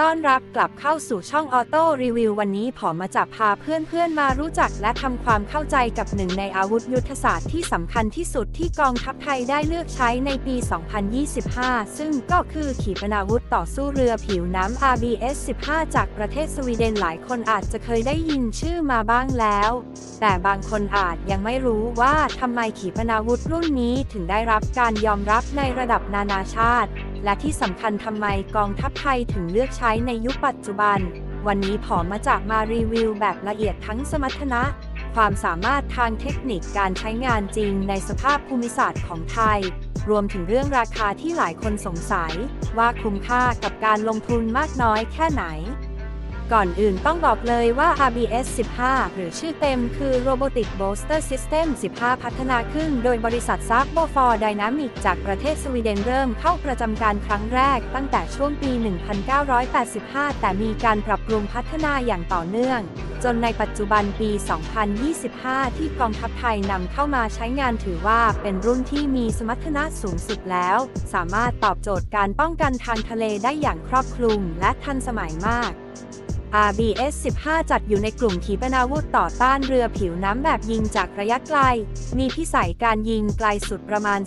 ต้อนรับกลับเข้าสู่ช่องออโต้รีวิววันนี้ผอมมาจับพาเพื่อนๆมารู้จักและทำความเข้าใจกับหนึ่งในอาวุธยุทธศาสตร์ที่สำคัญที่สุดที่กองทัพไทยได้เลือกใช้ในปี 2025 ซึ่งก็คือขีปนาวุธต่อสู้เรือผิวน้ำ RBS 15 จากประเทศสวีเดนหลายคนอาจจะเคยได้ยินชื่อมาบ้างแล้ว แต่บางคนอาจยังไม่รู้ว่าทำไมขีปนาวุธรุ่นนี้ถึงได้รับการยอมรับในระดับนานาชาติ และที่สำคัญทำไมกองทัพไทยถึงเลือกใช้ในยุคปัจจุบัน วันนี้ผอมมาจากมารีวิวแบบละเอียดทั้งสมรรถนะ ความสามารถทางเทคนิคการใช้งานจริงในสภาพภูมิศาสตร์ของไทย รวมถึงเรื่องราคาที่หลายคนสงสัย ว่าคุ้มค่ากับการลงทุนมากน้อยแค่ไหน ก่อนอื่นต้องบอกเลยว่า RBS 15 หรือชื่อเต็มคือ Robotic Booster System 15 พัฒนาขึ้นโดยบริษัท s a b o f o r Dynamic จากประเทศสวีเดนเริ่มเข้าประจำการครั้งแรกตั้งแต่ช่วงปี 1985 แต่มีการปรับปรุงพัฒนาอย่างต่อเนื่อง จนในปัจจุบันปี 2025 ที่กองทัพไทยนำเข้ามาใช้งานถือว่าเป็นรุ่นที่มีสมรรถนะสูงสุดแล้ว สามารถตอบโจทย์การป้องกันทางทะเลได้อย่างครอบคลุมและทันสมัยมาก RBS 15 จัดอยู่ในกลุ่มขีปนาวุธต่อต้านเรือผิวน้ำแบบยิงจากระยะไกล มีพิสัยการยิงไกลสุดประมาณ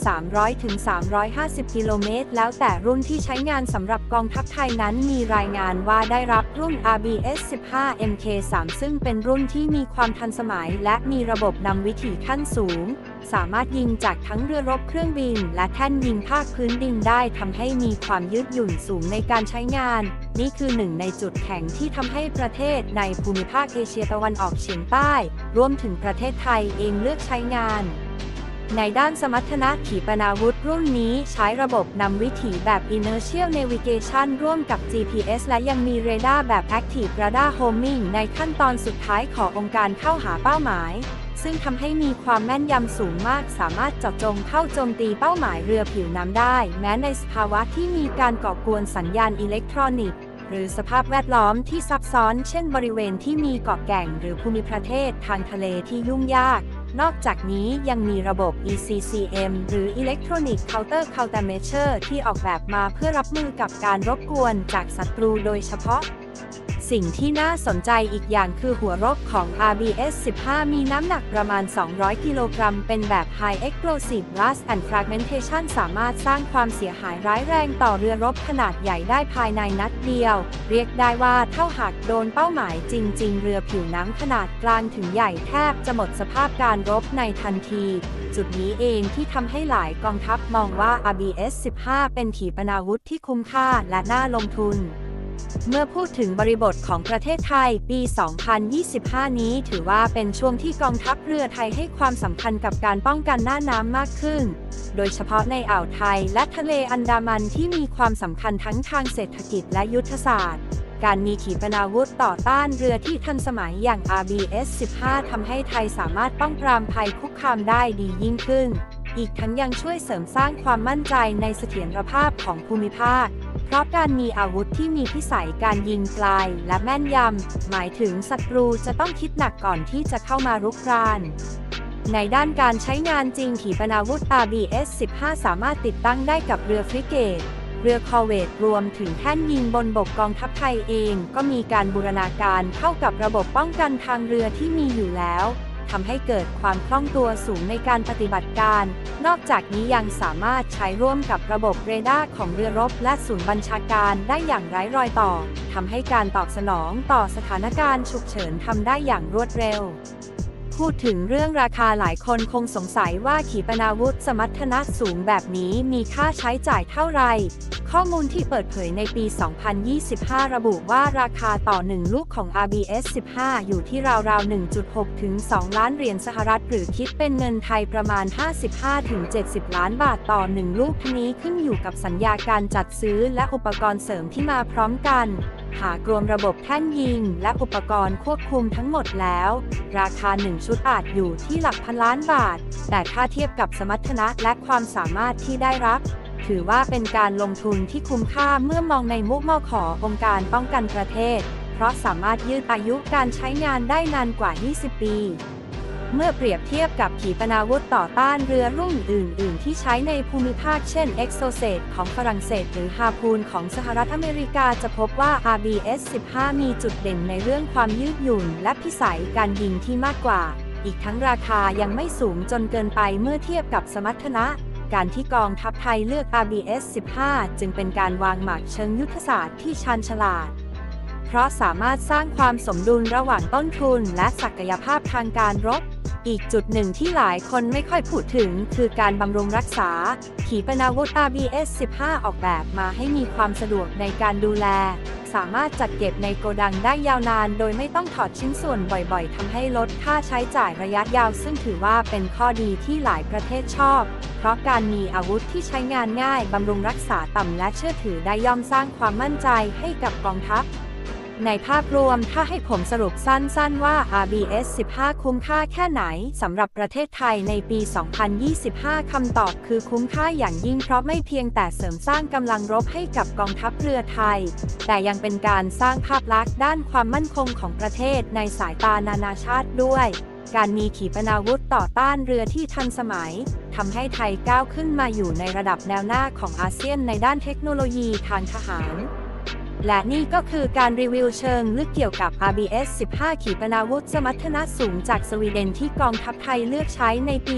300-350กิโลเมตร แล้วแต่รุ่นที่ใช้งานสำหรับกองทัพไทยนั้นมีรายงานว่าได้รับรุ่น RBS 15 MK3 ซึ่งเป็นรุ่นที่มีความทันสมัยและมีระบบนำวิถีขั้นสูง สามารถยิงจากทั้งเรือรบเครื่องบิน และแท่นยิงภาคพื้นดินได้ทำให้มีความยืดหยุ่นสูงในการใช้งาน นี่คือหนึ่งในจุดแข็งที่ทำให้ประเทศในภูมิภาคเอเชียตะวันออกเฉียงใต้ รวมถึงประเทศไทยเองเลือกใช้งานในด้านสมรรถนะขีปนาวุธรุ่นนี้ใช้ระบบนำวิถีแบบ Inertial Navigation ร่วมกับ GPS และยังมีเรดาร์แบบ Active Radar Homing ในขั้นตอนสุดท้ายขององค์การเข้าหาเป้าหมาย ซึ่งทำให้มีความแม่นยำสูงมาก สามารถเจาะจงเข้าโจมตีเป้าหมายเรือผิวน้ำได้ แม้ในสภาวะที่มีการก่อกวนสัญญาณอิเล็กทรอนิกส์ หรือสภาพแวดล้อมที่ซับซ้อน เช่นบริเวณที่มีเกาะแก่ง หรือภูมิประเทศทางทะเลที่ยุ่งยาก นอกจากนี้ยังมีระบบ ECCM หรือ Electronic Counter Countermeasure ที่ออกแบบมาเพื่อรับมือกับการรบกวนจากศัตรูโดยเฉพาะ สิ่งที่น่าสนใจอีกอย่างคือหัวรบของ RBS 15 มีน้ำหนักประมาณ 200 กิโลกรัม เป็นแบบ High Explosive Blast and Fragmentation สามารถสร้างความเสียหายร้ายแรงต่อเรือรบขนาดใหญ่ได้ภายในนัดเดียว เรียกได้ว่าเท่าหากโดนเป้าหมายจริง ๆ เรือผิวน้ำขนาดกลางถึงใหญ่แทบจะหมดสภาพการรบในทันที จุดนี้เองที่ทำให้หลายกองทัพมองว่า RBS 15 เป็นขีปนาวุธที่คุ้มค่าและน่าลงทุน เมื่อพูดถึงบริบทของประเทศไทยปี 2025 นี้ถือว่าเป็นช่วงที่กองทัพเรือไทยให้ความสำคัญกับการป้องกันหน้าน้ำมากขึ้น โดยเฉพาะในอ่าวไทยและทะเลอันดามันที่มีความสำคัญทั้งทางเศรษฐกิจและยุทธศาสตร์ การมีขีปนาวุธต่อต้านเรือที่ทันสมัยอย่าง RBS 15ทำให้ไทยสามารถป้องปรามภัยคุกคามได้ดียิ่งขึ้น อีกทั้งยังช่วยเสริมสร้างความมั่นใจในเสถียรภาพของภูมิภาค ราะการมีอาวุธที่มีพิสัยการยิงไกลและแม่นยำ หมายถึงศัตรูจะต้องคิดหนักก่อนที่จะเข้ามารุกราน ในด้านการใช้งานจริงขีปนาวุธ RBS 15 สามารถติดตั้งได้กับเรือฟริเกต เรือคอเวตรวมถึงแท่นยิงบนบกกองทัพไทยเอง ก็มีการบูรณาการเข้ากับระบบป้องกันทางเรือที่มีอยู่แล้ว ทำให้เกิดความคล่องตัวสูงในการปฏิบัติการ นอกจากนี้ยังสามารถใช้ร่วมกับระบบเรดาร์ของเรือรบและศูนย์บัญชาการได้อย่างไร้รอยต่อทำให้การตอบสนองต่อสถานการณ์ฉุกเฉินทำได้อย่างรวดเร็วพูดถึงเรื่องราคาหลายคนคงสงสัยว่าขีปนาวุธสมรรถนะสูงแบบนี้มีค่าใช้จ่ายเท่าไหร่ ข้อมูลที่เปิดเผยในปี 2025 ระบุว่าราคาต่อ 1 ลูกของ RBS 15 อยู่ที่ราวๆ 1.6 ถึง 2 ล้านเหรียญสหรัฐ หรือคิดเป็นเงินไทยประมาณ 55 ถึง 70 ล้านบาทต่อ 1 ลูกทั้งนี้ขึ้นอยู่กับสัญญาการจัดซื้อและอุปกรณ์เสริมที่มาพร้อมกันหากรวมระบบแท่นยิง และอุปกรณ์ควบคุมทั้งหมดแล้ว ราคา 1 ชุดอาจอยู่ที่หลักพันล้านบาท แต่ถ้าเทียบกับสมรรถนะและความสามารถที่ได้รับ ถือว่าเป็นการลงทุนที่คุ้มค่าเมื่อมองในมุกมอของค์การป้องกันประเทศ เพราะสามารถยืดอายุการใช้งานได้นานกว่า 20 ปี เมื่อเปรียบเทียบกับขีปนาวุธต่อต้านเรือรุ่นอื่น ๆ ที่ใช้ในภูมิภาคเช่น e x o s e t ของฝรั่งเศส หรือ Harpoon ของสหรัฐอเมริกาจะพบว่า RBS-15 มีจุดเด่นในเรื่องความยืดหยุ่น และพิสัยการยิงที่มากกว่า อีกทั้งราคายังไม่สูงจนเกินไปเมื่อเทียบกับสมรรถนะ การที่กองทัพไทยเลือก RBS-15 จึงเป็นการวางหมากเชิงยุทธศาสตร์ที่ชันฉลาด เพราะสามารถสร้างความสมดุลระหว่างต้นทุนและศักยภาพทางการรบ อีกจุดหนึ่งที่หลายคนไม่ค่อยพูดถึง คือการบำรุงรักษา ขีปนาวุธ RBS-15 ออกแบบมาให้มีความสะดวกในการดูแล สามารถจัดเก็บในโกดังได้ยาวนาน โดยไม่ต้องถอดชิ้นส่วนบ่อยๆทำให้ลดค่าใช้จ่ายระยะยาว ซึ่งถือว่าเป็นข้อดีที่หลายประเทศชอบ เพราะการมีอาวุธที่ใช้งานง่ายบำรุงรักษาต่ำและเชื่อถือได้ย่อมสร้างความมั่นใจให้กับกองทัพ ในภาพรวมถ้าให้ผมสรุปสั้นๆว่า RBS 15 คุ้มค่าแค่ไหนสำหรับประเทศไทยในปี 2025 คำตอบคือคุ้มค่าอย่างยิ่งเพราะไม่เพียงแต่เสริมสร้างกำลังรบให้กับกองทัพเรือไทย แต่ยังเป็นการสร้างภาพลักษณ์ด้านความมั่นคงของประเทศในสายตานานาชาติด้วยการมีขีปนาวุธต่อต้านเรือที่ทันสมัยทำให้ไทยก้าวขึ้นมาอยู่ในระดับแนวหน้าของอาเซียนในด้านเทคโนโลยีทางทหาร และนี่ก็คือการรีวิวเชิงลึกเกี่ยวกับ RBS 15 ขีปนาวุธสมรรถนะสูงจากสวีเดนที่กองทัพไทยเลือกใช้ในปี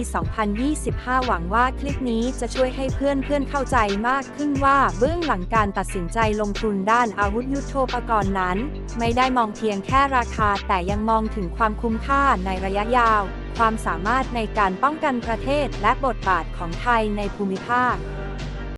2025 หวังว่าคลิปนี้จะช่วยให้เพื่อนๆเข้าใจมากขึ้นว่าเบื้องหลังการตัดสินใจลงทุนด้านอาวุธยุโทโธปกรณ์นั้น ไม่ได้มองเพียงแค่ราคาแต่ยังมองถึงความคุ้มค่าในระยะยาว ความสามารถในการป้องกันประเทศและบทบาทของไทยในภูมิภาค